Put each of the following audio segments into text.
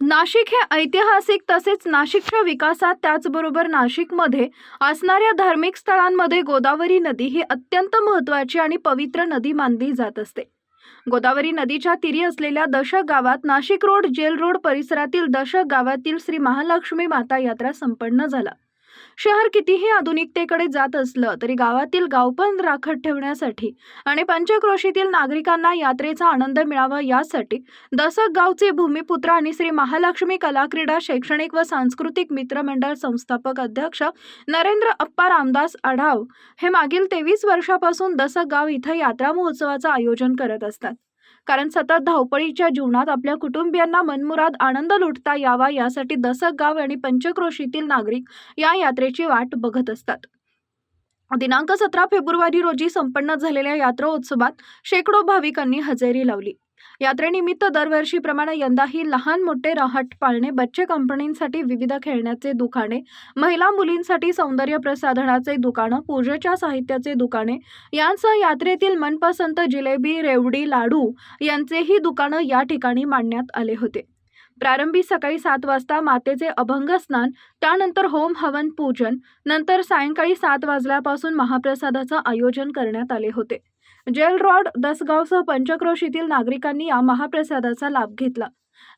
नाशिक हे ऐतिहासिक तसेच नाशिकच्या विकासात त्याचबरोबर नाशिकमध्ये असणाऱ्या धार्मिक स्थळांमध्ये गोदावरी नदी ही अत्यंत महत्त्वाची आणि पवित्र नदी मानली जात असते. गोदावरी नदीच्या तीरी असलेल्या दशक गावात नाशिक रोड जेल रोड परिसरातील दशक गावातील श्री महालक्ष्मी माता यात्रा संपन्न झाला. शहर कितीही आधुनिकतेकडे जात असलं तरी गावातील गावपण राखत ठेवण्यासाठी आणि पंचक्रोशीतील नागरिकांना यात्रेचा आनंद मिळावा यासाठी दसक गावचे भूमिपुत्र आणि श्री महालक्ष्मी कला क्रीडा शैक्षणिक व सांस्कृतिक मित्र मंडळ संस्थापक अध्यक्ष नरेंद्र अप्पा रामदास आढाव हे मागील तेवीस वर्षापासून दसक गाव इथं यात्रा महोत्सवाचं आयोजन करत असतात. कारण सतत धावपळीच्या जीवनात आपल्या कुटुंबियांना मनमुराद आनंद लुटता यावा यासाठी दसक गाव आणि पंचक्रोशीतील नागरिक या यात्रेची वाट बघत असतात. दिनांक सतरा फेब्रुवारी रोजी संपन्न झालेल्या यात्रा उत्सवात शेकडो भाविकांनी हजेरी लावली. यात्रेनिमित्त दरवर्षीप्रमाणे यंदाही लहान मोठे रहाट पाळणे बच्चे कंपनींसाठी विविध खेळण्याचे दुकाने महिला मुलींसाठी सौंदर्य प्रसाधनाचे दुकानं पूजेच्या साहित्याचे दुकाने यांसह यात्रेतील मनपसंत जिलेबी रेवडी लाडू यांचेही दुकानं या ठिकाणी मांडण्यात आले होते. प्रारंभी सकाळी सात वाजता मातेचे अभंग स्नान त्यानंतर होम हवन पूजन नंतर सायंकाळी सात वाजल्यापासून महाप्रसादाचं आयोजन करण्यात आले होते. जेल रोड दसगावसह पंचक्रोशीतील नागरिकांनी या महाप्रसादाचा लाभ घेतला.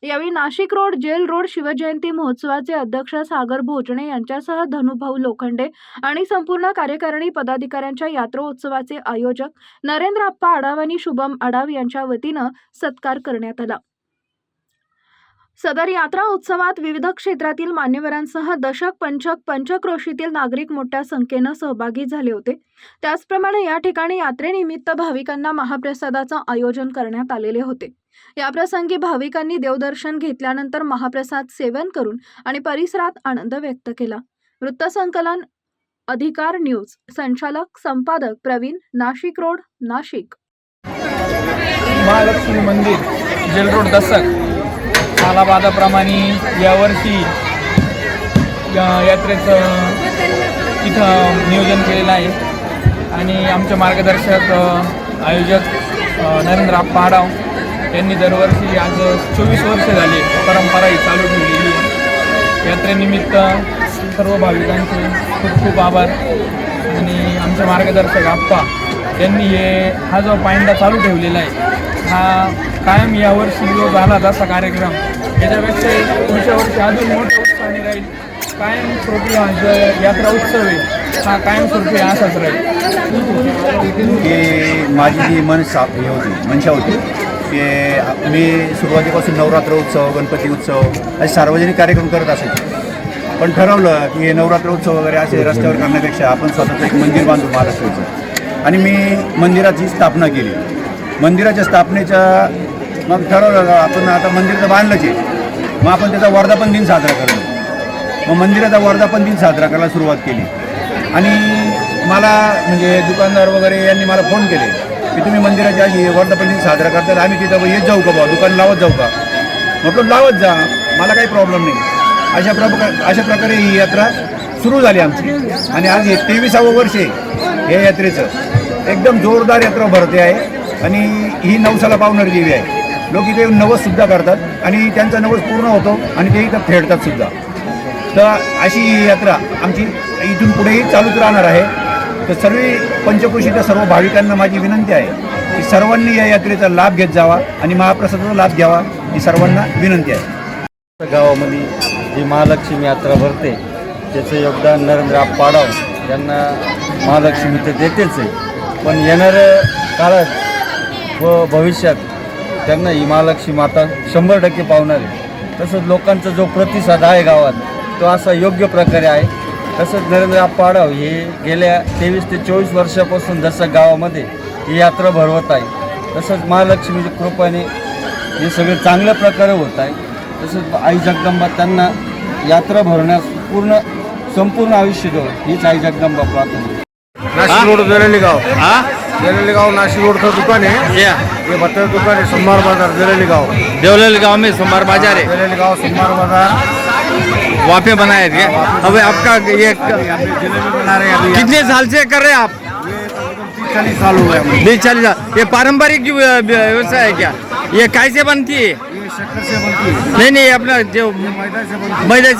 यावेळी Nashik road jail road Shivjayanti महोत्सवाचे अध्यक्ष सागर भोजणे यांच्यासह धनुभाऊ लोखंडे आणि संपूर्ण कार्यकारिणी पदाधिकाऱ्यांच्या यात्रोत्सवाचे आयोजक नरेंद्र आप्पा आडाव आणि शुभम आडाव यांच्या वतीनं सत्कार करण्यात आला. सदर यात्रा उत्सवात विविध क्षेत्रातील मान्यवरांसह दशक पंचक पंचक्रोशीतील नागरिक मोठ्या संख्येनं सहभागी झाले होते. त्याचप्रमाणे या ठिकाणी यात्रेनिमित्त भाविकांना महाप्रसादाचं आयोजन करण्यात आलेले होते. याप्रसंगी भाविकांनी देवदर्शन घेतल्यानंतर महाप्रसाद सेवन करून आणि परिसरात आनंद व्यक्त केला. वृत्तसंकलन अधिकार न्यूज संचालक संपादक प्रवीण नाशिक रोड नाशिक. महालक्ष्मी मंदिर जलरोड दसक. कालाबादाप्रमाणे यावर्षी या यात्रेचं इथं नियोजन केलेलं आहे. आणि आमचे मार्गदर्शक आयोजक नरेंद्र आप्पा आडाव यांनी दरवर्षी आज चोवीस वर्ष झाली परंपरा ही चालू ठेवलेली आहे. यात्रेनिमित्त सर्व भाविकांचे खूप खूप आभार. आणि आमचे मार्गदर्शक आप्पा त्यांनी हे हा जो पायंडा चालू ठेवलेला आहे हा कायम यावर्षी जो झाला तसा कार्यक्रम याच्यापेक्षा पुढच्या वर्षी अजून मोठ्या उत्साहाने राहील. कायम स्वरूपी हा जो यात्रा उत्सव आहे हा कायम स्वरूपी असाच राहील. की माझी जी मनसा हे होती मनशा होती की मी सुरुवातीपासून नवरात्र उत्सव गणपती उत्सव असे सार्वजनिक कार्यक्रम करत असायचे. पण ठरवलं की हे नवरात्र उत्सव वगैरे असे रस्त्यावर करण्यापेक्षा आपण स्वतःचं एक मंदिर बांधू महाराष्ट्राचं आणि मी मंदिराची स्थापना केली. मंदिराच्या स्थापनेच्या मग ठरवलं आपण आता मंदिर तर बांधलंच आहे. मग आपण त्याचा वर्धापन दिन साजरा करतो मग मंदिराचा वर्धापन दिन साजरा करायला सुरुवात केली. आणि मला म्हणजे दुकानदार वगैरे यांनी मला फोन केले की तुम्ही मंदिराची अशी वर्धापन दिन साजरा करतात आम्ही तिथं येत जाऊ का बा दुकान लावत जाऊ का? म्हटलं लावत जा. मला काही प्रॉब्लेम नाही. अशा प्रकार अशा प्रकारे ही यात्रा सुरू झाली आमची. आणि आज हे तेविसावं वर्ष आहे या यात्रेचं. एकदम जोरदार यात्रा भरते आहे. आणि ही नवसाला पावणारी देवी आहे. लोक इथे नवससुद्धा करतात आणि त्यांचा नवस पूर्ण होतो आणि ते इथं फेडतात सुद्धा. तर अशी ही यात्रा आमची इथून पुढेही चालूच राहणार आहे. तर सर्व पंचक्रोशीच्या सर्व भाविकांना माझी विनंती आहे की सर्वांनी या यात्रेचा लाभ घेत जावा आणि महाप्रसादाचा लाभ घ्यावा ही सर्वांना विनंती आहे. गावामध्ये जी महालक्ष्मी यात्रा भरते त्याचं योगदान नरेंद्र पाडाव यांना महालक्ष्मी तर देतेच आहे. पण येणाऱ्या काळात व भविष्यात त्यांना ही महालक्ष्मी माता शंभर टक्के पावणार आहे. तसंच लोकांचा जो प्रतिसाद आहे गावात तो असा योग्य प्रकारे आहे. तसंच नरेंद्र पाडाव हे गेल्या तेवीस ते चोवीस वर्षापासून जसं गावामध्ये ही यात्रा भरवत आहे तसंच महालक्ष्मीच्या कृपाने हे सगळं चांगल्या प्रकारे होत आहे. तसंच आई जगदंबा त्यांना यात्रा भरण्यास पूर्ण संपूर्ण आयुष्य देऊ हीच आई जगदंबा प्रार्थना नाशिक रोड जरेली गाव जरेली गाव नाशिक रोड का दुकान है या. ये बत्तर दुकान है सोमवार बाज़ार जरेली गाव देवलाली गाँव में सोमवार बाज़ार है जरेली गाव सोमवार बाज़ार. वहाँ पे बनाया गया अब आपका ये बना रहे हैं अभी कितने साल से कर रहे हैं आप? तीस चालीस साल हो गए हमें बीस चालीस साल। ये पारंपरिक व्यव- व्यवसाय है क्या? ये कैसे बनती है? ये शक्कर से बनती है। नहीं नहीं अपना जो ये मैदा से बनती है। मैदा